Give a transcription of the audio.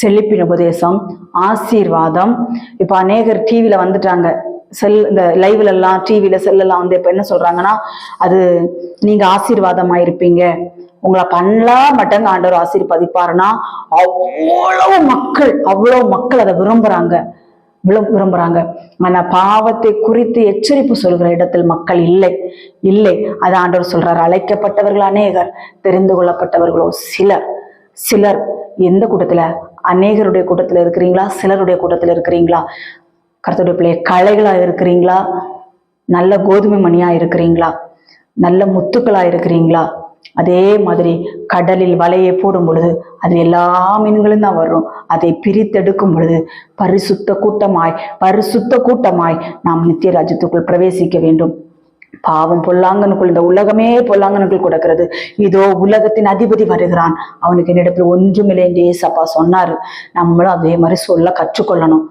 செழிப்பின் உபதேசம் ஆசீர்வாதம். இப்போ அநேகர் டிவியில் வந்துட்டாங்க. செல் இந்த லைவ்ல எல்லாம் டிவியில செல்லெல்லாம் வந்து இப்போ என்ன சொல்றாங்கன்னா அது நீங்க ஆசீர்வாதமா இருப்பீங்க உங்களை பண்ணலா மட்டங்க ஆண்டவர் ஆசீர்வதிப்பாருன்னா அவ்வளவு மக்கள் அவ்வளவு மக்கள் அதை விரும்புறாங்க. விளம் விரும்புறாங்க. ஆனா பாவத்தை குறித்து எச்சரிப்பு சொல்கிற இடத்தில் மக்கள் இல்லை. இல்லை. அது ஆண்டவர் சொல்றாரு. அழைக்கப்பட்டவர்கள் அநேகர் தெரிந்து கொள்ளப்பட்டவர்களோ சிலர். சிலர் எந்த கூட்டத்துல? அநேகருடைய கூட்டத்தில் இருக்கிறீங்களா? சிலருடைய கூட்டத்தில் இருக்கிறீங்களா? கருத்துடைய பிள்ளைய களைகளாக இருக்கிறீங்களா? நல்ல கோதுமை மணியாக இருக்கிறீங்களா? நல்ல முத்துக்களாக இருக்கிறீங்களா? அதே மாதிரி கடலில் வலையை போடும் பொழுது அது எல்லா மீன்களும் தான் வரும் அதை பிரித்தெடுக்கும் பொழுது பரிசுத்த கூட்டமாய் பரிசுத்த கூட்டமாய் நாம் நித்திய ராஜ்யத்துக்குள் பிரவேசிக்க வேண்டும். பாவம் பொல்லாங்கனுக்குள் இந்த உலகமே பொல்லாங்கனுக்குள் கொடுக்கிறது. இதோ உலகத்தின் அதிபதி வருகிறான். அவனுக்கு என்னிடத்தில் ஒன்றுமில்லை என்று ஏசப்பா சொன்னாரு. நம்மளும் அதே மாதிரி சொல்ல கற்றுக்கொள்ளணும்.